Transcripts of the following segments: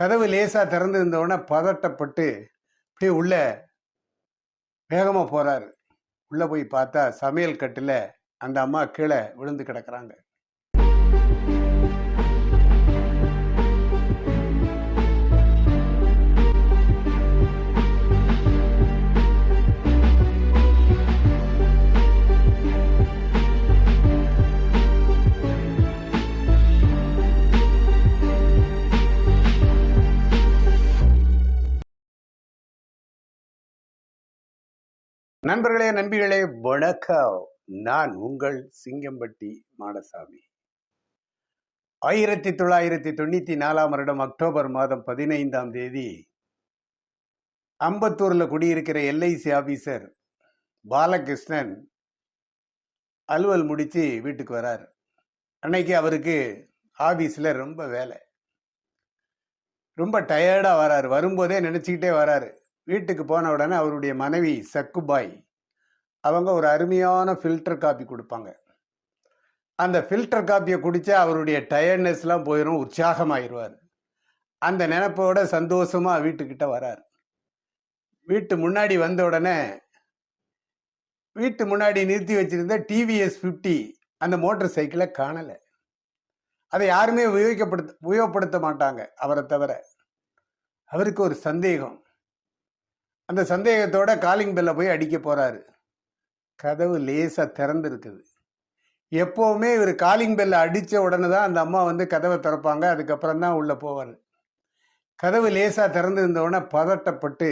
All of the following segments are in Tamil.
கதவு லேசா திறந்து இருந்தவுடனே பதட்டப்பட்டு அப்படியே உள்ள வேகமா போறாரு. உள்ள போய் பார்த்தா சமையல் கட்டுல அந்த அம்மா கீழே விழுந்து கிடக்குறாங்க. நண்பர்களே நண்பிகளே வணக்கம். நான் உங்கள் சிங்கம்பட்டி மாடசாமி. ஆயிரத்தி தொள்ளாயிரத்தி தொண்ணூத்தி நாலாம் வருடம் அக்டோபர் மாதம் பதினைந்தாம் தேதி அம்பத்தூர்ல குடியிருக்கிற எல்ஐசி ஆபீசர் பாலகிருஷ்ணன் அலுவல் முடிச்சு வீட்டுக்கு வரார். அன்னைக்கு அவருக்கு ஆபீஸில் ரொம்ப வேலை. ரொம்ப டயர்டாக வராரு. வரும்போதே நினச்சிக்கிட்டே வராரு. வீட்டுக்கு போன உடனே அவருடைய மனைவி சக்குபாய் அவங்க ஒரு அருமையான ஃபில்டர் காப்பி கொடுப்பாங்க. அந்த ஃபில்டர் காப்பியை குடித்தா அவருடைய டயர்ட்னஸ்லாம் போயிடும் உற்சாகமாயிடுவார் அந்த நினைப்போட சந்தோஷமாக வீட்டுக்கிட்ட வரார். வீட்டு முன்னாடி வந்த உடனே வீட்டு முன்னாடி நிறுத்தி வச்சிருந்த டிவிஎஸ் ஃபிஃப்டி அந்த மோட்டர் சைக்கிளை காணலை. அதை யாருமே உபயோகப்படுத்த உபயோகப்படுத்த மாட்டாங்க அவரை தவிர. அவருக்கு ஒரு சந்தேகம். அந்த சந்தேகத்தோட காலிங் பெல்ல போய் அடிக்க போறாரு. கதவு லேசாக திறந்துருக்குது. எப்போவுமே இவர் காலிங் பெல்ல அடித்த உடனே தான் அந்த அம்மா வந்து கதவை திறப்பாங்க. அதுக்கப்புறம் தான் உள்ளே போவார். கதவு லேசாக திறந்து இருந்த உடனே பதட்டப்பட்டு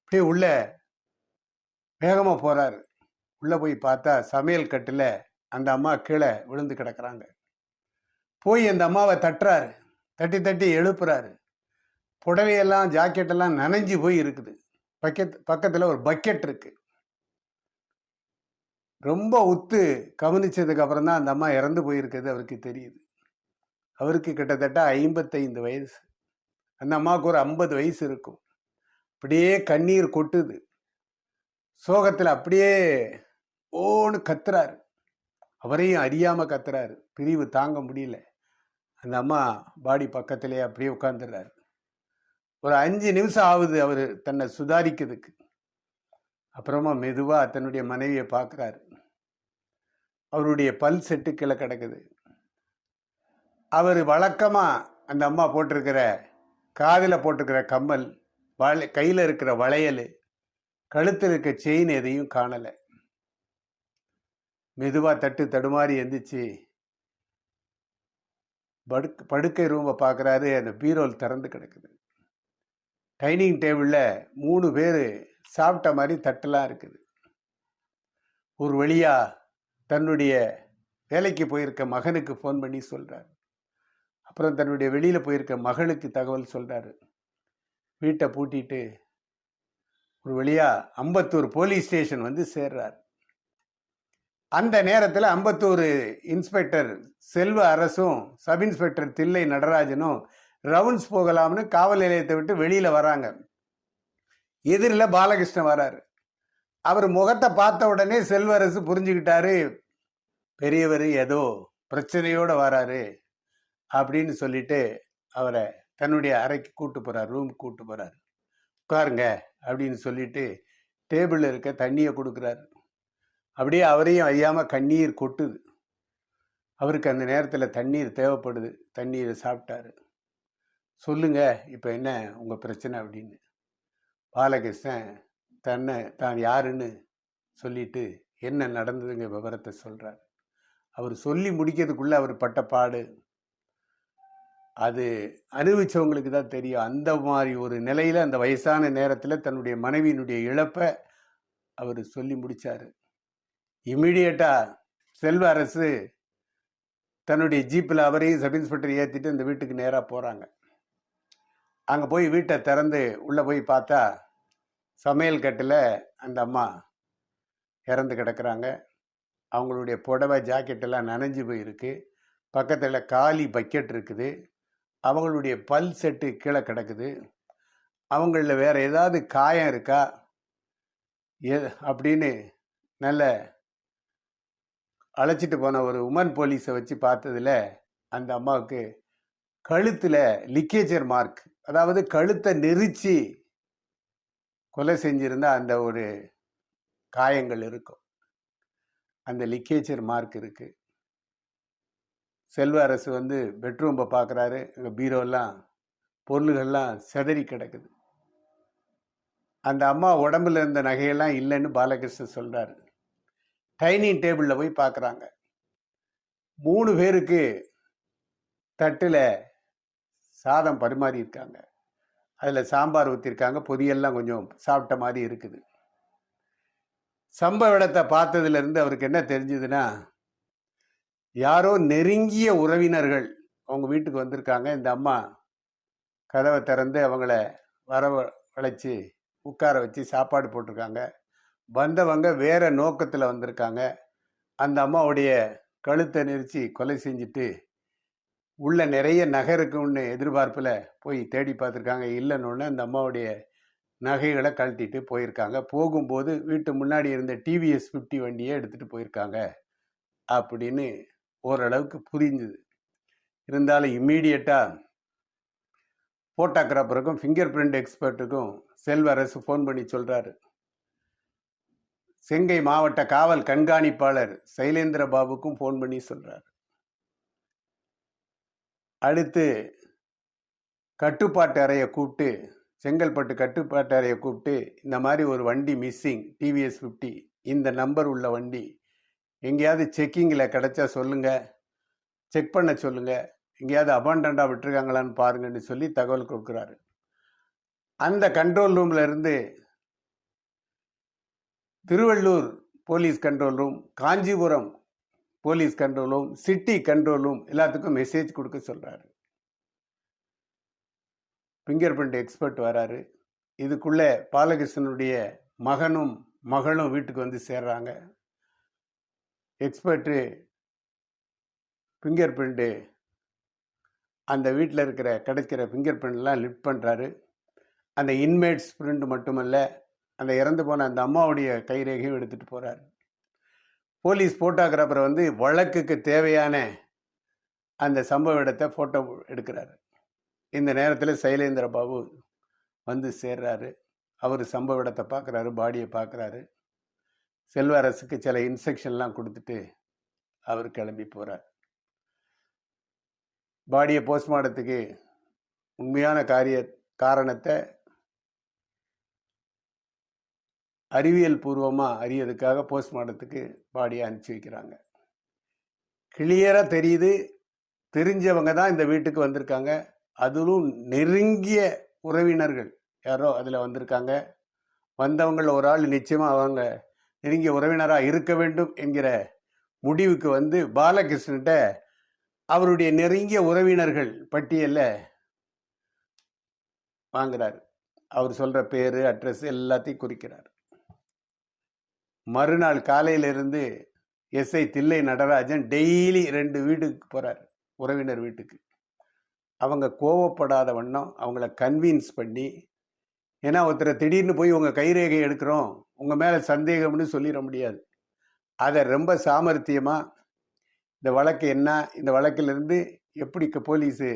அப்படியே உள்ள வேகமாக போகிறாரு உள்ளே போய் பார்த்தா சமையல் கட்டில் அந்த அம்மா கீழே விழுந்து கிடக்குறாங்க. போய் அந்த அம்மாவை தட்டுறாரு. தட்டி தட்டி எழுப்புறாரு. புடவையெல்லாம் ஜாக்கெட்டெல்லாம் நனைஞ்சு போய் இருக்குது. பக்கெட் பக்கத்தில் ஒரு பக்கெட் இருக்குது ரொம்ப உத்து கவனிச்சதுக்கு அப்புறம் தான் அந்த அம்மா இறந்து போயிருக்கிறது அவருக்கு தெரியுது. அவருக்கு கிட்டத்தட்ட ஐம்பத்தைந்து வயசு. அந்த அம்மாவுக்கு ஒரு ஐம்பது வயசு இருக்கும். அப்படியே கண்ணீர் கொட்டுது. சோகத்தில் அப்படியே ஓன்னு கத்துறாரு. அவரையும் அறியாமல் கத்துறாரு. பிரிவு தாங்க முடியல. அந்த அம்மா பாடி பக்கத்திலே அப்படியே உட்காந்துடுறாரு ஒரு அஞ்சு நிமிஷம் ஆகுது அவர் தன்னை சுதாரிக்கிறதுக்கு. அப்புறமா மெதுவாக தன்னுடைய மனைவியை பார்க்குறாரு. அவருடைய பல் செட்டு கீழே கிடக்குது. அவர் வழக்கமாக அந்த அம்மா போட்டிருக்கிற காதில் போட்டிருக்கிற கம்மல் வளை கையில் இருக்கிற வளையல் கழுத்தில் இருக்க செயின் எதையும் காணலை. மெதுவாக தட்டு தடுமாறி எந்திரிச்சு படுக் படுக்கை ரூமை பார்க்குறாரு அந்த பீரோல் திறந்து கிடக்குது. டைனிங் டேபிளில் மூணு பேர் சாப்பிட்ட மாதிரி தட்டெல்லாம் இருக்குது. ஒரு வழியாக தன்னுடைய வேலைக்கு போயிருக்க மகனுக்கு ஃபோன் பண்ணி சொல்கிறார் அப்புறம் தன்னுடைய வெளியில் போயிருக்க மகளுக்கு தகவல் சொல்கிறாரு வீட்டை பூட்டிட்டு ஒரு வழியாக அம்பத்தூர் போலீஸ் ஸ்டேஷன் வந்து சேர்றார். அந்த நேரத்தில் அம்பத்தூர் இன்ஸ்பெக்டர் செல்வ அரசும் சப் இன்ஸ்பெக்டர் தில்லை நடராஜனும் ரவுண்ட்ஸ் போகலாம்னு காவல் நிலையத்தை விட்டு வெளியில் வராங்க. எதிரில் பாலகிருஷ்ணன் வராரு. அவர் முகத்தை பார்த்த உடனே செல்வரசு புரிஞ்சுக்கிட்டாரு. பெரியவர் ஏதோ பிரச்சனையோடு வராரு அப்படின்னு சொல்லிட்டு அவரை தன்னுடைய அறைக்கு கூட்டு போகிறார் ரூம் கூட்டு போகிறார் உட்காருங்க அப்படின்னு சொல்லிட்டு டேபிளில் இருக்க தண்ணியை கொடுக்குறாரு. அப்படியே அவரையும் ஐயாமல் கண்ணீர் கொட்டுது. அவருக்கு அந்த நேரத்தில் தண்ணீர் தேவைப்படுது தண்ணீரை சாப்பிட்டாரு. சொல்லுங்க இப்போ என்ன உங்கள் பிரச்சனை? அப்படின்னு. பாலகிருஷ்ணன் தன்னை தான் யாருன்னு சொல்லிட்டு என்ன நடந்ததுங்க விவரத்தை சொல்கிறார் அவர் சொல்லி முடிக்கிறதுக்குள்ளே அவர் பட்ட பாடு அது அனுபவிச்சவங்களுக்கு தான் தெரியும். அந்த மாதிரி ஒரு நிலையில் அந்த வயசான நேரத்தில் தன்னுடைய மனைவியினுடைய இழப்பை அவர் சொல்லி முடித்தார் இமீடியட்டாக செல்வ அரசு தன்னுடைய ஜீப்பில் அவரையும் சப் இன்ஸ்பெக்டர் ஏற்றிட்டு இந்த வீட்டுக்கு நேராக போகிறாங்க அங்கே போய் வீட்டை திறந்து உள்ளே போய் பார்த்தா சமையல் கட்டில் அந்த அம்மா இறந்து கிடக்குறாங்க. அவங்களுடைய புடவை ஜாக்கெட்டெல்லாம் நனைஞ்சு போயிருக்கு. பக்கத்தில் காலி பக்கெட் இருக்குது. அவங்களுடைய பல் செட்டு கீழே கிடக்குது. அவங்களில் வேற ஏதாவது காயம் இருக்கா? எ அப்படின்னு நல்ல அழைச்சிட்டு போன ஒரு உமன் போலீஸை வச்சு பார்த்ததுல அந்த அம்மாவுக்கு கழுத்தில் லிக்கேஜர் மார்க் அதாவது கழுத்தை நெரிச்சு கொலை செஞ்சிருந்தா அந்த ஒரு காயங்கள் இருக்கும். அந்த லிக்கேச்சர் மார்க் இருக்கு. செல்வ அரசு வந்து பெட்ரூம்பை பார்க்குறாரு அங்கே பீரோலாம் பொருள்கள்லாம் செதறி கிடக்குது. அந்த அம்மா உடம்புல இருந்த நகையெல்லாம் இல்லைன்னு பாலகிருஷ்ணன் சொல்கிறாரு டைனிங் டேபிளில் போய் பார்க்குறாங்க மூணு பேருக்கு தட்டில் சாதம் பரிமாறியிருக்காங்க அதில் சாம்பார் ஊற்றிருக்காங்க பொதியெல்லாம் கொஞ்சம் சாப்பிட்ட மாதிரி இருக்குது. சம்பவ இடத்தை பார்த்ததுலேருந்து அவருக்கு என்ன தெரிஞ்சதுன்னா யாரோ நெருங்கிய உறவினர்கள் அவங்க வீட்டுக்கு வந்திருக்காங்க. இந்த அம்மா கதவை திறந்து அவங்கள வரவழைச்சி உட்கார வச்சு சாப்பாடு போட்டிருக்காங்க. வந்தவங்க வேற நோக்கத்தில் வந்திருக்காங்க. அந்த அம்மாவுடைய கழுத்தை நெரிச்சு கொலை செஞ்சுட்டு உள்ள நிறைய நகை இருக்குன்னு எதிர்பார்ப்பில் போய் தேடி பார்த்துருக்காங்க. இல்லைன்னு அந்த அம்மாவுடைய நகைகளை கழட்டிட்டு போயிருக்காங்க. போகும்போது வீட்டு முன்னாடி இருந்த டிவிஎஸ் ஃபிஃப்டி வண்டியை எடுத்துகிட்டு போயிருக்காங்க. அப்படின்னு ஓரளவுக்கு புரிஞ்சுது. இருந்தாலும் இம்மீடியட்டாக ஃபோட்டோகிராஃபருக்கும் ஃபிங்கர் பிரிண்ட் எக்ஸ்பர்ட்டுக்கும் செல்வரசு ஃபோன் பண்ணி சொல்கிறாரு செங்கை மாவட்ட காவல் கண்காணிப்பாளர் சைலேந்திர பாபுக்கும் ஃபோன் பண்ணி சொல்கிறார் அடுத்து கட்டுப்பாட்டு அறையை கூப்பிட்டு செங்கல்பட்டு கட்டுப்பாட்டு அறையை கூப்பிட்டு இந்த மாதிரி ஒரு வண்டி மிஸ்ஸிங் டிவிஎஸ் ஃபிஃப்டி இந்த நம்பர் உள்ள வண்டி எங்கேயாவது செக்கிங்கில் கிடைச்சா சொல்லுங்கள் செக் பண்ண சொல்லுங்கள் எங்கேயாவது அபாண்டண்டாக விட்டுருக்காங்களான்னு பாருங்கன்னு சொல்லி தகவல் கொடுக்குறாரு. அந்த கண்ட்ரோல் ரூமில் இருந்து Thiruvallur police control room Kanchipuram police கண்ட்ரோலும் city கண்ட்ரோலும் எல்லாத்துக்கும் மெசேஜ் கொடுக்க சொல்கிறாரு ஃபிங்கர் பிரிண்ட் எக்ஸ்பர்ட் வராரு. இதுக்குள்ளே பாலகிருஷ்ணனுடைய மகனும் மகளும் வீட்டுக்கு வந்து சேர்றாங்க. எக்ஸ்பர்ட்டு ஃபிங்கர் பிரிண்ட்டு அந்த வீட்டில் இருக்கிற கிடைக்கிற ஃபிங்கர் பிரிண்ட்லாம் லிஃப்ட் பண்ணுறாரு அந்த இன்மேட்ஸ் பிரிண்ட் மட்டுமல்ல அந்த இறந்து போன அந்த அம்மாவுடைய கைரேகையும் எடுத்துகிட்டு போகிறாரு போலீஸ் ஃபோட்டோகிராஃபர் வந்து வழக்குக்கு தேவையான அந்த சம்பவ இடத்தை ஃபோட்டோ எடுக்கிறாரு. இந்த நேரத்தில் சைலேந்திர பாபு வந்து சேர்றாரு. அவர் சம்பவ இடத்தை பார்க்குறாரு பாடியை பார்க்குறாரு செல்வரசுக்கு சில இன்ஸ்ட்ரக்ஷன்லாம் கொடுத்துட்டு அவர் கிளம்பி போகிறார் பாடியை போஸ்ட்மார்ட்டத்துக்கு உண்மையான காரிய காரணத்தை அறிவியல் பூர்வமாக அறியதுக்காக போஸ்ட்மார்ட்டத்துக்கு பாடியை அனுப்பிச்சி வைக்கிறாங்க. கிளியராக தெரியுது. தெரிஞ்சவங்க தான் இந்த வீட்டுக்கு வந்திருக்காங்க. அதிலும் நெருங்கிய உறவினர்கள். யாரோ அதில் வந்திருக்காங்க. வந்தவங்கள ஒரு ஆள் நிச்சயமாக அவங்க நெருங்கிய உறவினராக இருக்க வேண்டும் என்கிற முடிவுக்கு வந்து பாலகிருஷ்ணன்கிட்ட அவருடைய நெருங்கிய உறவினர்கள் பட்டியலில் வாங்குறாரு. அவர் சொல்கிற பேர் அட்ரஸ் எல்லாத்தையும் குறிக்கிறார். மறுநாள் காலையிலிருந்து எஸ்ஐ தில்லை நடராஜன் டெய்லி ரெண்டு வீட்டுக்கு போகிறார் உறவினர் வீட்டுக்கு. அவங்க கோவப்படாத வண்ணம் அவங்கள கன்வின்ஸ் பண்ணி ஏன்னா ஒருத்தரை திடீர்னு போய் உங்கள் கைரேகை எடுக்கிறோம் உங்கள் மேலே சந்தேகம்னு சொல்லிட முடியாது. அதை ரொம்ப சாமர்த்தியமாக இந்த வழக்கு என்ன இந்த வழக்கிலிருந்து எப்படி போலீஸு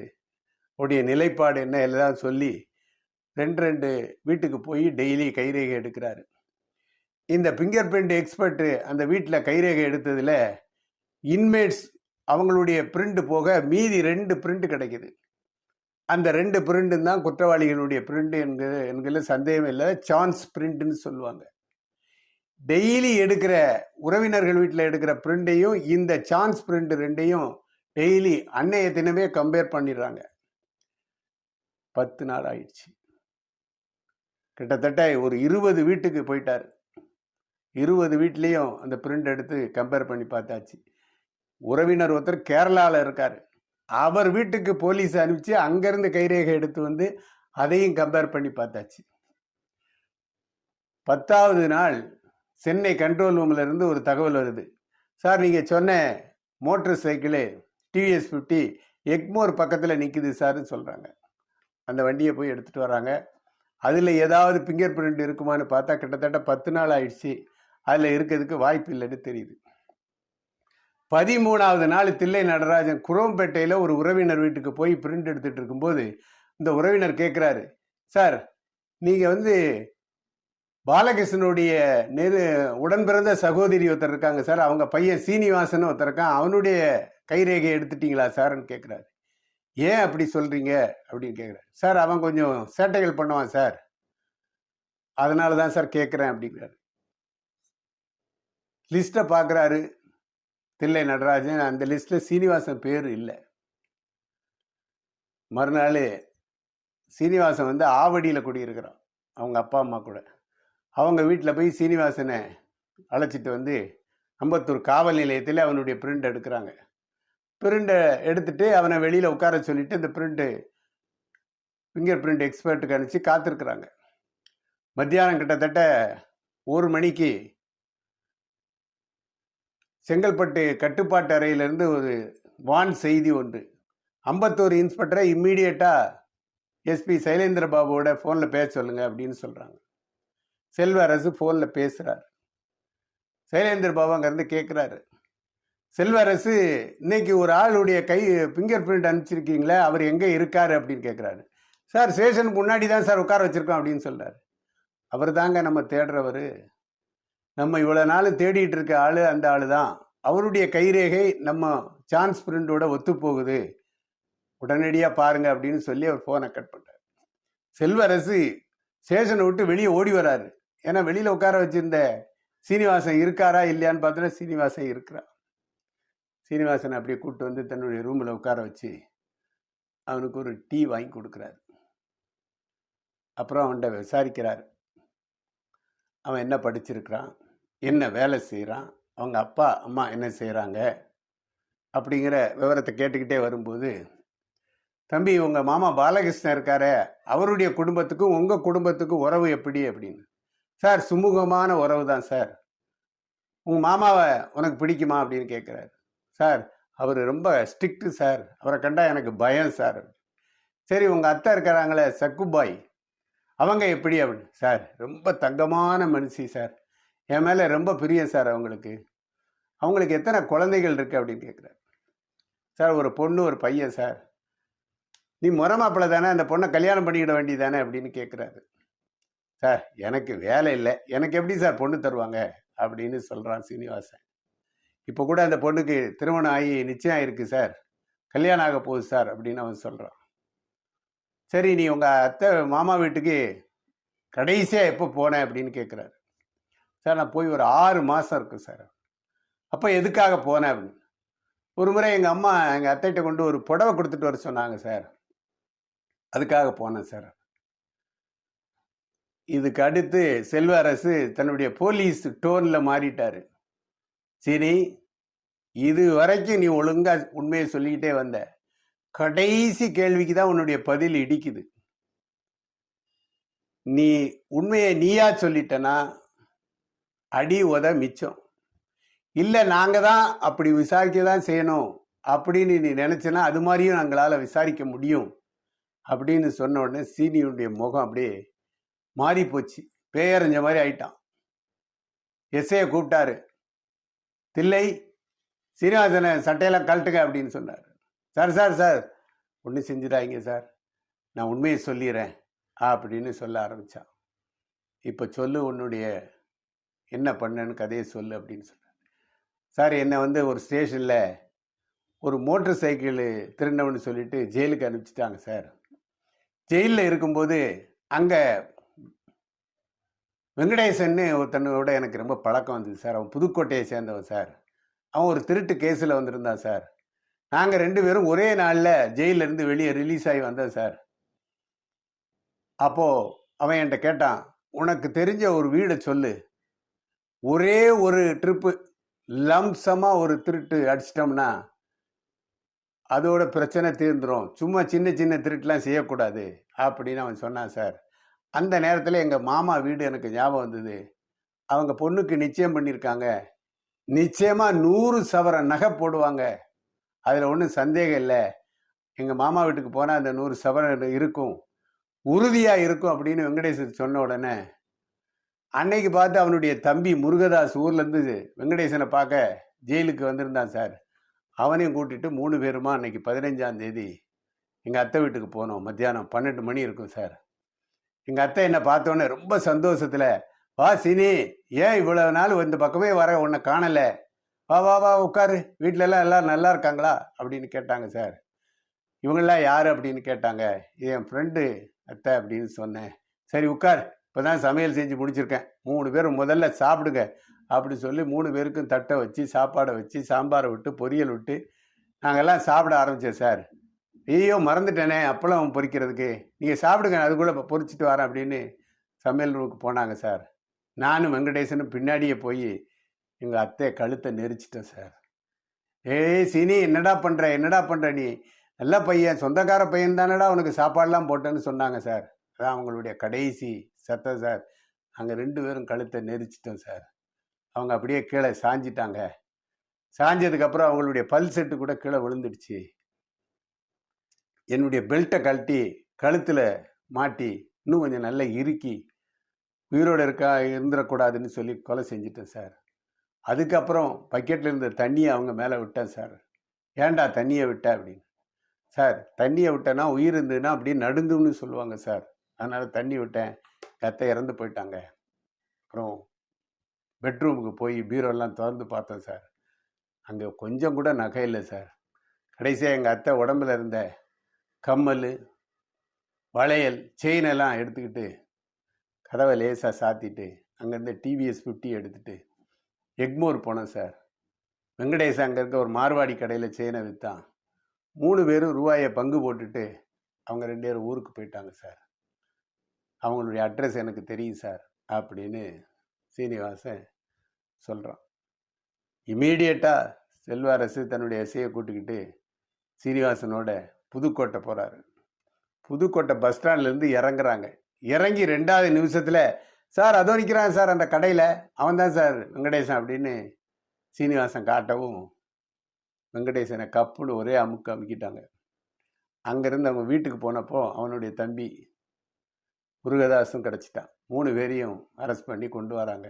உடைய நிலைப்பாடு என்ன எல்லாம் சொல்லி ரெண்டு ரெண்டு வீட்டுக்கு போய் டெய்லி கைரேகை எடுக்கிறாரு. இந்த ஃபிங்கர் பிரிண்ட் எக்ஸ்பர்ட்டு அந்த வீட்டில் கைரேகை எடுத்ததில் இன்மேட்ஸ் அவங்களுடைய பிரிண்ட் போக மீதி ரெண்டு பிரிண்ட் கிடைக்குது. அந்த ரெண்டு பிரிண்ட் தான் குற்றவாளிகளுடைய பிரிண்ட் என்கிற என்கிற சந்தேகம் இல்லை. சான்ஸ் பிரிண்ட்னு சொல்லுவாங்க. டெய்லி எடுக்கிற உறவினர்கள் வீட்டில் எடுக்கிற பிரிண்டையும் இந்த சான்ஸ் பிரிண்ட் ரெண்டையும் டெய்லி அன்னைய தினமே கம்பேர் பண்ணிடுறாங்க. பத்து நாள் ஆயிடுச்சு. கிட்டத்தட்ட ஒரு இருபது வீட்டுக்கு போயிட்டார். இருபது வீட்லேயும் அந்த பிரிண்ட் எடுத்து கம்பேர் பண்ணி பார்த்தாச்சு. உறவினர் ஒருத்தர் கேரளாவில் இருக்கார். அவர் வீட்டுக்கு போலீஸ் அனுப்பிச்சு அங்கேருந்து கைரேகை எடுத்து வந்து அதையும் கம்பேர் பண்ணி பார்த்தாச்சு. பத்தாவது நாள் சென்னை கண்ட்ரோல் ரூம்லேருந்து ஒரு தகவல் வருது. சார் நீங்கள் சொன்ன motor cycle TVS fifty Egmore பக்கத்தில் நிற்குது சார்னு சொல்கிறாங்க அந்த வண்டியை போய் எடுத்துகிட்டு வராங்க அதில் ஏதாவது ஃபிங்கர் பிரிண்ட் இருக்குமான்னு பார்த்தா கிட்டத்தட்ட பத்து நாள் ஆயிடுச்சு. அதில் இருக்கிறதுக்கு வாய்ப்பு இல்லைன்னு தெரியுது. பதிமூணாவது நாள் தில்லை நடராஜன் குரோம்பேட்டையில் ஒரு உறவினர் வீட்டுக்கு போய் பிரிண்ட் எடுத்துகிட்டு இருக்கும்போது இந்த உறவினர் கேட்குறாரு சார் நீங்கள் வந்து பாலகிருஷ்ணனுடைய நெரு உடன்பிறந்த சகோதரி ஒருத்தர் இருக்காங்க சார். அவங்க பையன் சீனிவாசன் ஒருத்தர் இருக்கான். அவனுடைய கைரேகை எடுத்துட்டீங்களா சார்ன்னு கேட்குறாரு ஏன் அப்படி சொல்கிறீங்க அப்படின்னு கேட்குறாரு சார் அவன் கொஞ்சம் சேட்டைகள் பண்ணுவான் சார். அதனால தான் சார் கேட்குறேன் அப்படிங்கிறாரு. லிஸ்ட்டை பார்க்குறாரு தில்லை நடராஜன். அந்த லிஸ்ட்டில் சீனிவாசன் பேர் இல்லை. மறுநாள் சீனிவாசன் வந்து ஆவடியில் குடியிருக்கிறான். அவங்க அப்பா அம்மா கூட. அவங்க வீட்டில் போய் சீனிவாசனை அழைச்சிட்டு வந்து அம்பத்தூர் காவல் நிலையத்தில் அவனுடைய பிரிண்ட் எடுக்கிறாங்க. பிரிண்டை எடுத்துட்டு அவனை வெளியில் உட்கார சொல்லிட்டு இந்த பிரிண்ட்டு ஃபிங்கர் பிரிண்ட் எக்ஸ்பர்ட்டுக்கு அனுப்பிச்சு காத்திருக்கிறாங்க. மத்தியானம் கிட்டத்தட்ட ஒரு மணிக்கு செங்கல்பட்டு கட்டுப்பாட்டு அறையிலிருந்து ஒரு வான் செய்தி ஒன்று. அம்பத்தூர் இன்ஸ்பெக்டரை இம்மீடியட்டாக எஸ்பி சைலேந்திர பாபுவோட ஃபோனில் பேச சொல்லுங்கள் அப்படின்னு சொல்கிறாங்க செல்வ அரசு ஃபோனில் பேசுகிறார் சைலேந்திர பாபு அங்கேருந்து கேட்குறாரு செல்வ அரசு இன்னைக்கு ஒரு ஆளுடைய கை ஃபிங்கர் பிரிண்ட் அனுப்பிச்சிருக்கீங்களே அவர் எங்கே இருக்கார்? அப்படின்னு கேட்குறாரு சார் ஸ்டேஷனுக்கு முன்னாடி தான் சார் உட்கார வச்சுருக்கோம் அப்படின்னு சொல்கிறார் அவர் தாங்க நம்ம தேடுறவர். நம்ம இவ்வளோ நாள் தேடிட்டு இருக்க ஆள் அந்த ஆள் தான் அவருடைய கைரேகை நம்ம சான்ஸ் பிரிண்டோட ஒத்து போகுது உடனடியாக பாருங்க அப்படின்னு சொல்லி அவர் ஃபோனை கட் பண்ணார் செல்வரசு ஸ்டேஷனை விட்டு வெளியே ஓடி வராரு. ஏன்னா வெளியில் உட்கார வச்சிருந்த சீனிவாசன் இருக்காரா இல்லையான்னு பார்த்தோன்னா சீனிவாசன் இருக்கிறா சீனிவாசன் அப்படியே கூப்பிட்டு வந்து தன்னுடைய ரூமில் உட்கார வச்சு அவனுக்கு ஒரு டீ வாங்கி கொடுக்குறாரு. அப்புறம் அவன்கிட்ட விசாரிக்கிறார். அவன் என்ன படிச்சிருக்கிறான்? என்ன வேலை செய்கிறான் அவங்க அப்பா அம்மா என்ன செய்கிறாங்க அப்படிங்கிற விவரத்தை கேட்டுக்கிட்டே வரும்போது தம்பி உங்கள் மாமா பாலகிருஷ்ணன் இருக்காரே அவருடைய குடும்பத்துக்கும் உங்கள் குடும்பத்துக்கும் உறவு எப்படி? அப்படின்னு. சார் சுமூகமான உறவு தான் சார். உங்கள் மாமாவை உனக்கு பிடிக்குமா? அப்படின்னு கேட்குறாரு சார் அவர் ரொம்ப ஸ்ட்ரிக்ட்டு சார். அவரை கண்டா எனக்கு பயம் சார். சரி உங்கள் அத்தை இருக்கிறாங்களே சக்குபாய். அவங்க எப்படி அப்படின்னு சார் ரொம்ப தங்கமான மனுஷி சார். என் மேலே ரொம்ப பிரியம் சார் அவங்களுக்கு. அவங்களுக்கு எத்தனை குழந்தைகள் இருக்கு அப்படின்னு கேட்குறாரு சார் ஒரு பொண்ணு ஒரு பையன் சார். நீ முறை மாப்பிள்ளை தானே அந்த பொண்ணை கல்யாணம் பண்ணிக்கிட வேண்டியதானே அப்படின்னு கேட்குறாரு சார் எனக்கு வேலை இல்லை. எனக்கு எப்படி சார் பொண்ணு தருவாங்க? அப்படின்னு சொல்கிறான் சீனிவாசன். இப்போ கூட அந்த பொண்ணுக்கு திருமணம் ஆகி நிச்சயம் ஆயிருக்கு சார். கல்யாணம் ஆக போகுது சார் அப்படின்னு அவன் சொல்கிறான் சரி நீ உங்கள் அத்தை மாமா வீட்டுக்கு கடைசியாக எப்போ போனேன் அப்படின்னு கேட்குறாரு சார் நான் போய் ஒரு ஆறு மாதம் இருக்கும் சார். அப்போ எதுக்காக போனேன் அப்படின்னு. ஒரு முறை எங்கள் அம்மா எங்கள் அத்தைகிட்ட கொண்டு ஒரு புடவை கொடுத்துட்டு வர சொன்னாங்க சார். அதுக்காக போனேன் சார். இதுக்கு அடுத்து செல்வ அரசு தன்னுடைய போலீஸ் டோனில் மாறிட்டார். சரி இது வரைக்கும் நீ ஒழுங்காக உண்மையை சொல்லிக்கிட்டே வந்த. கடைசி கேள்விக்கு தான் உன்னுடைய பதில் இடிக்குது. நீ உண்மையை நீயா சொல்லிட்டனா அடி உத மிச்சம். இல்லை நாங்கள் தான் அப்படி விசாரிக்க தான் செய்யணும் அப்படின்னு நீ நினச்சினா அது மாதிரியும் எங்களால் விசாரிக்க முடியும் அப்படின்னு சொன்ன உடனே சீனியுடைய முகம் அப்படியே மாறி போச்சு. பேயறிஞ்ச மாதிரி ஆயிட்டான். எஸ்ஐயை கூப்பிட்டாரு. தில்லை சீனிவாசனை சட்டையெல்லாம் கழட்டுங்க அப்படின்னு சொன்னார். சார் சார் சார் ஒன்றும் செஞ்சிடாங்க சார். நான் உண்மையை சொல்லிடுறேன் அப்படின்னு சொல்ல ஆரம்பித்தான் இப்போ சொல்லு உன்னுடைய என்ன பண்ணேன்னு கதையை சொல்லு அப்படின்னு சொன்னார் சார் என்னை வந்து ஒரு ஸ்டேஷனில் ஒரு மோட்டர் சைக்கிள் திருண்டவன்னு சொல்லிட்டு ஜெயிலுக்கு அனுப்பிச்சிட்டாங்க சார். ஜெயிலில் இருக்கும்போது அங்கே வெங்கடேசன்னு ஒருத்தனோட எனக்கு ரொம்ப பழக்கம் வந்தது சார். அவன் புதுக்கோட்டையை சேர்ந்தவன் சார். அவன் ஒரு திருட்டு கேஸில் வந்திருந்தான் சார். நாங்கள் ரெண்டு பேரும் ஒரே நாளில் ஜெயிலிருந்து வெளியே ரிலீஸ் ஆகி வந்தேன் சார். அப்போது அவன் என்கிட்ட கேட்டான் உனக்கு தெரிஞ்ச ஒரு வீடை சொல்லு. ஒரே ஒரு ட்ரிப்பு லம்சமாக ஒரு திருட்டு அடிச்சிட்டோம்னா அதோட பிரச்சனை தீர்ந்துடும் சும்மா சின்ன சின்ன திருட்டுலாம் செய்யக்கூடாது அப்படின்னு அவன் சொன்னான் சார். அந்த நேரத்தில் எங்கள் மாமா வீடு எனக்கு ஞாபகம் வந்தது. அவங்க பொண்ணுக்கு நிச்சயம் பண்ணியிருக்காங்க நிச்சயமாக நூறு சவர நகை போடுவாங்க. அதில் ஒன்றும் சந்தேகம் இல்லை. எங்கள் மாமா வீட்டுக்கு போனால் அந்த நூறு சவரன் இருக்கும். உறுதியாக இருக்கும் அப்படின்னு வெங்கடேசன் சொன்ன உடனே அன்னைக்கு பார்த்து அவனுடைய தம்பி முருகதாஸ் ஊர்லேருந்து வெங்கடேசனை பார்க்க ஜெயிலுக்கு வந்திருந்தான் சார். அவனையும் கூட்டிட்டு மூணு பேருமா அன்னைக்கு பதினஞ்சாம் தேதி எங்கள் அத்தை வீட்டுக்கு போனோம். மத்தியானம் பன்னெண்டு மணி இருக்கும் சார். எங்கள் அத்தை என்னை பார்த்தோன்னே ரொம்ப சந்தோஷத்தில் வா சினி ஏன் இவ்வளவு நாள் இந்த பக்கமே வர உன்னை காணலை? வா வா வா உட்காரு. வீட்ல எல்லாம் நல்லா இருக்காங்களா? அப்படின்னு கேட்டாங்க சார். இவங்கெல்லாம் யார் அப்படின்னு கேட்டாங்க. இது என் ஃப்ரெண்டு அத்தை அப்படின்னு சொன்னேன். சரி உட்கார். இப்போ தான் சமையல் செஞ்சு முடிச்சிருக்கேன். மூணு பேரும் முதல்ல சாப்பிடுங்க அப்படி சொல்லி மூணு பேருக்கும் தட்டை வச்சு சாப்பாடை வச்சு சாம்பாரை விட்டு பொரியல் விட்டு நாங்கெல்லாம் சாப்பிட ஆரம்பித்தோம் சார். ஐயோ மறந்துட்டேனே அப்பளம் பொறிக்கிறதுக்கு நீங்கள் சாப்பிடுங்க நான் அதுக்குள்ளே பொறிச்சிட்டு வரேன் அப்படின்னு சமையல் ரூமுக்கு போனாங்க சார். நானும் வெங்கடேசனும் பின்னாடியே போய் எங்கள் அத்தையை கழுத்தை நெரிச்சிட்டேன் சார். ஏய் சினி என்னடா பண்ணுற என்னடா பண்ணுற நீ? நல்ல பையன் சொந்தக்கார பையன் தானடா உனக்கு சாப்பாடெலாம் போட்டேன்னு சொன்னாங்க சார். அதான் அவங்களுடைய கடைசி சத்தம் சார். அங்கே ரெண்டு பேரும் கழுத்தை நெரிச்சிட்டோம் சார். அவங்க அப்படியே கீழே சாஞ்சிட்டாங்க. சாஞ்சதுக்கப்புறம் அவங்களுடைய பல் செட்டு கூட கீழே விழுந்துடுச்சு. என்னுடைய பெல்ட்டை கழட்டி கழுத்தில் மாட்டி இன்னும் கொஞ்சம் நல்லா இறுக்கி உயிரோடு இருக்கா இருந்துடக்கூடாதுன்னு சொல்லி கொலை செஞ்சிட்டேன் சார். அதுக்கப்புறம் பக்கெட்டில் இருந்த தண்ணியை அவங்க மேலே விட்டேன் சார் ஏன்டா தண்ணியை விட்ட? அப்படின்னு. சார் தண்ணியை விட்டேன்னா உயிர் இருந்ததுன்னா அப்படியே நடுந்துன்னு சொல்லுவாங்க சார் அதனால் தண்ணி விட்டேன். கத்தை இறந்து போயிட்டாங்க. அப்புறம் பெட்ரூமுக்கு போய் பீரோலாம் திறந்து பார்த்தேன் சார் அங்கே கொஞ்சம் கூட நகை இல்லை சார் கடைசியாக எங்கள் அத்தை உடம்புல இருந்த கம்மல் வளையல் செயினெல்லாம் எடுத்துக்கிட்டு கதவை லேசாக சாத்திட்டு அங்கேருந்து டிவிஎஸ் ஃபிஃப்டி எடுத்துகிட்டு எக்மோர் போனேன் சார். வெங்கடேஷ் அங்கே இருக்க ஒரு மார்வாடி கடையில் செயினை விற்றான் மூணு பேரும் ரூபாயை பங்கு போட்டுட்டு அவங்க ரெண்டு பேரும் ஊருக்கு போயிட்டாங்க சார். அவங்களுடைய அட்ரஸ் எனக்கு தெரியும் சார் அப்படின்னு சீனிவாசன் சொல்கிறான் இமீடியட்டாக செல்வரசு தன்னுடைய எஸ்ஐயை கூட்டிக்கிட்டு சீனிவாசனோட புதுக்கோட்டை போகிறாரு புதுக்கோட்டை பஸ் ஸ்டாண்ட்லேருந்து இறங்குறாங்க. இறங்கி ரெண்டாவது நிமிஷத்தில் சார் அதோ நிற்கிறான் சார் அந்த கடையில். அவன் தான் சார் வெங்கடேசன் அப்படின்னு சீனிவாசன் காட்டவும் வெங்கடேசனை கப்புன்னு ஒரே அமுக்கு அமுக்கிட்டாங்க. அங்கேருந்து அவங்க வீட்டுக்கு போனப்போ அவனுடைய தம்பி முருகதாஸும் கிடச்சிட்டான். மூணு பேரையும் அரெஸ்ட் பண்ணி கொண்டு வராங்க.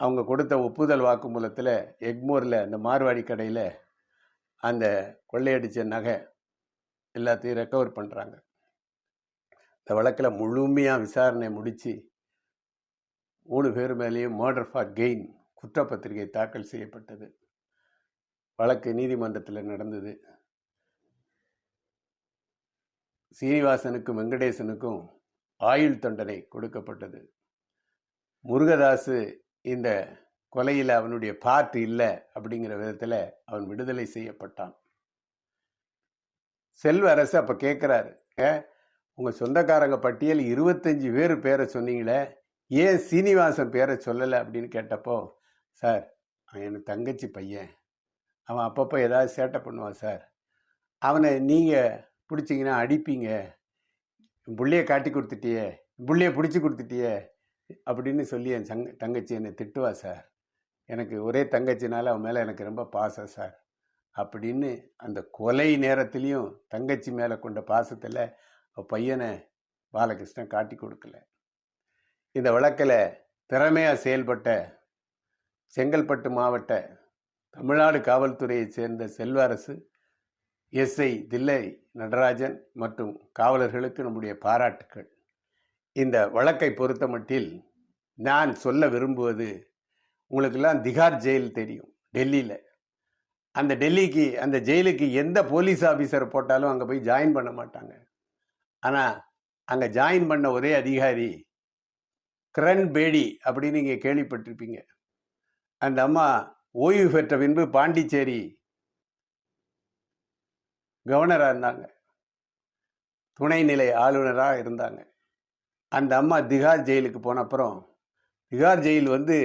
அவங்க கொடுத்த ஒப்புதல் வாக்குமூலத்தில் எக்மோரில் அந்த மார்வாடி கடையில் அந்த கொள்ளையடித்த நகை எல்லாத்தையும் ரெக்கவர் பண்ணுறாங்க இந்த வழக்கில் முழுமையாக விசாரணை முடித்து மூணு பேர் மேலேயும் மர்டர் ஃபார் கெயின் குற்றப்பத்திரிகை தாக்கல் செய்யப்பட்டது. வழக்கு நீதிமன்றத்தில் நடந்தது. சீனிவாசனுக்கும் வெங்கடேசனுக்கும் ஆயுள் தண்டனை கொடுக்கப்பட்டது. முருகதாசு இந்த கொலையில் அவனுடைய பார்ட் இல்லை அப்படிங்கிற விதத்தில் அவன் விடுதலை செய்யப்பட்டான். செல்வ அரசு அப்போ கேட்குறாரு உங்கள் சொந்தக்காரங்க பட்டியல் இருபத்தஞ்சி பேர் பேரை சொன்னீங்களே ஏன் சீனிவாசன் பேரை சொல்லலை அப்படின்னு கேட்டப்போ சார் என் தங்கச்சி பையன். அவன் அப்பப்போ ஏதாவது சேட்டை பண்ணுவான் சார். அவனை நீங்கள் பிடிச்சிங்கன்னா அடிப்பீங்க. புள்ளைய காட்டி கொடுத்துட்டியே. புள்ளைய பிடிச்சி கொடுத்துட்டியே. அப்படின்னு சொல்லி என் சங்க தங்கச்சி என்னை திட்டுவா சார் எனக்கு ஒரே தங்கச்சினால அவன் மேலே எனக்கு ரொம்ப பாசம் சார். அப்படின்னு அந்த கொலை நேரத்துலேயும் தங்கச்சி மேலே கொண்ட பாசத்தில் பையனை பாலகிருஷ்ணன் காட்டி கொடுக்கல. இந்த வழக்கில் திறமையாக செயல்பட்ட செங்கல்பட்டு மாவட்ட தமிழ்நாடு காவல்துறையைச் சேர்ந்த செல்வரசு எஸ்ஐ தில்லை நடராஜன் மற்றும் காவலர்களுக்கு நம்முடைய பாராட்டுக்கள். இந்த வழக்கை பொறுத்தமட்டில் நான் சொல்ல விரும்புவது உங்களுக்கெல்லாம் திகார் ஜெயில் தெரியும் டெல்லியில். அந்த டெல்லிக்கு அந்த ஜெயிலுக்கு எந்த போலீஸ் ஆஃபீஸர் போட்டாலும் அங்கே போய் ஜாயின் பண்ண மாட்டாங்க. ஆனால் அங்கே ஜாயின் பண்ண ஒரே அதிகாரி கிரண் பேடி அப்படின்னு நீங்கள் கேள்விப்பட்டிருப்பீங்க. அந்த அம்மா ஓய்வு பெற்ற பின்பு பாண்டிச்சேரி கவர்னராக இருந்தாங்க. துணைநிலை ஆளுநராக இருந்தாங்க. அந்த அம்மா திகார் ஜெயிலுக்கு போன அப்புறம் திகார் ஜெயில் வந்து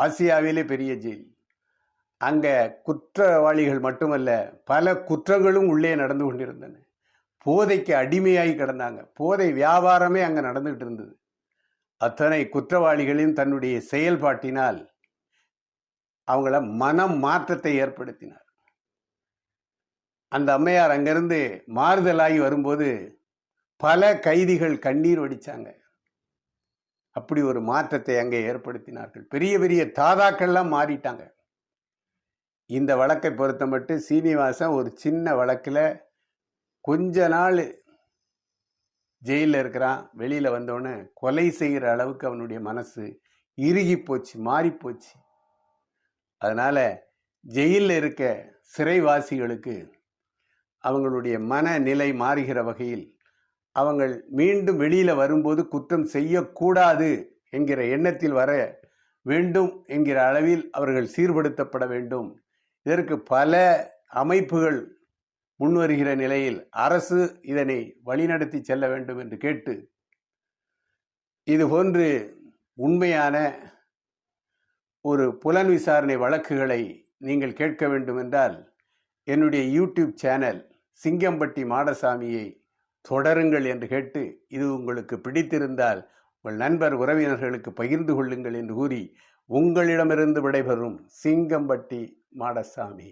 ஆசியாவிலே பெரிய ஜெயில். அங்கே குற்றவாளிகள் மட்டுமல்ல பல குற்றங்களும் உள்ளே நடந்து கொண்டிருந்தன. போதைக்கு அடிமையாகி கிடந்தாங்க. போதை வியாபாரமே அங்கே நடந்துகிட்டு இருந்தது. அத்தனை குற்றவாளிகளையும் தன்னுடைய செயல்பாட்டினால் அவங்கள மனம் மாற்றத்தை ஏற்படுத்தினார். அந்த அம்மையார் அங்கிருந்து மாறுதலாகி வரும்போது பல கைதிகள் கண்ணீர் வடித்தாங்க அப்படி ஒரு மாற்றத்தை அங்கே ஏற்படுத்தினார்கள். பெரிய பெரிய தாதாக்கள்லாம் மாறிட்டாங்க. இந்த வழக்கை பொறுத்த மட்டும் சீனிவாசன் ஒரு சின்ன வழக்கில் கொஞ்ச நாள் ஜெயிலில் இருக்கிறான் வெளியில் வந்தோடனே கொலை செய்கிற அளவுக்கு அவனுடைய மனசு இறுகி போச்சு மாறிப்போச்சு அதனால் ஜெயிலில் இருக்க சிறைவாசிகளுக்கு அவங்களுடைய மனநிலை மாறுகிற வகையில் அவங்கள் மீண்டும் வெளியில் வரும்போது குற்றம் செய்யக்கூடாது என்கிற எண்ணத்தில் வர வேண்டும் என்கிற அளவில் அவர்கள் சீர்படுத்தப்பட வேண்டும். இதற்கு பல அமைப்புகள் முன்வருகிற நிலையில் அரசு இதனை வழிநடத்தி செல்ல வேண்டும் என்று கேட்டு இதுபோன்று உண்மையான ஒரு புலன் விசாரணை வழக்குகளை நீங்கள் கேட்க வேண்டும் என்றால் என்னுடைய யூடியூப் சேனல் சிங்கம்பட்டி மாடசாமியை தொடருங்கள் என்று கேட்டு இது உங்களுக்கு பிடித்திருந்தால் உங்கள் நண்பர் உறவினர்களுக்கு பகிர்ந்து கொள்ளுங்கள் என்று கூறி உங்களிடமிருந்து விடைபெறும் சிங்கம்பட்டி மாடசாமி.